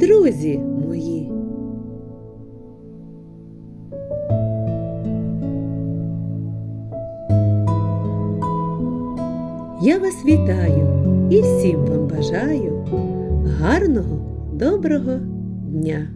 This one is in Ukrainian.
друзі мої. Я вас вітаю і всім вам бажаю гарного, доброго дня.